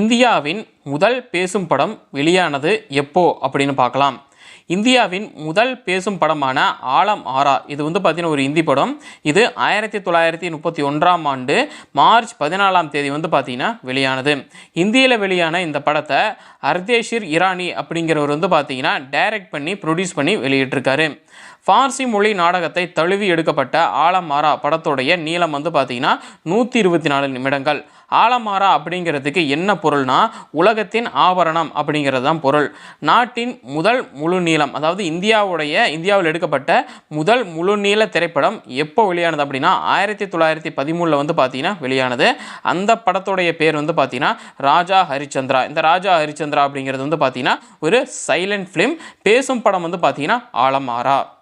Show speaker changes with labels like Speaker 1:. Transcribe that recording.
Speaker 1: இந்தியாவின் முதல் பேசும் படம் வெளியானது எப்போ அப்படின்னு பார்க்கலாம். இந்தியாவின் முதல் பேசும் படமான ஆலம் ஆரா இது வந்து பார்த்தீங்கன்னா ஒரு இந்தி படம். இது ஆயிரத்தி தொள்ளாயிரத்தி முப்பத்தி ஒன்றாம் ஆண்டு மார்ச் பதினாலாம் தேதி வந்து பார்த்தீங்கன்னா வெளியானது. இந்தியில் வெளியான இந்த படத்தை அர்தேஷிர் இரானி அப்படிங்கிறவர் வந்து பார்த்தீங்கன்னா டைரக்ட் பண்ணி ப்ரொடியூஸ் பண்ணி வெளியிட்டிருக்காரு. ஃபார்சி மொழி நாடகத்தை தழுவி எடுக்கப்பட்ட ஆலம் ஆரா படத்துடைய நீளம் வந்து பார்த்தீங்கன்னா நூற்றி இருபத்தி நாலு நிமிடங்கள். ஆலமாரா அப்படிங்கிறதுக்கு என்ன பொருள்னா உலகத்தின் ஆபரணம் அப்படிங்கிறது தான் பொருள். நாட்டின் முதல் முழு நீளம் அதாவது இந்தியாவுடைய இந்தியாவில் எடுக்கப்பட்ட முதல் முழு நீள திரைப்படம் எப்போ வெளியானது அப்படின்னா ஆயிரத்தி தொள்ளாயிரத்தி பதிமூணில் வந்து பார்த்தீங்கன்னா வெளியானது. அந்த படத்துடைய பேர் வந்து பார்த்தீங்கன்னா ராஜா ஹரிச்சந்திரா. இந்த ராஜா ஹரிச்சந்திரா அப்படிங்கிறது வந்து பார்த்தீங்கன்னா ஒரு சைலண்ட் ஃபிலிம் பேசும் படம் வந்து பார்த்தீங்கன்னா ஆலமாரா.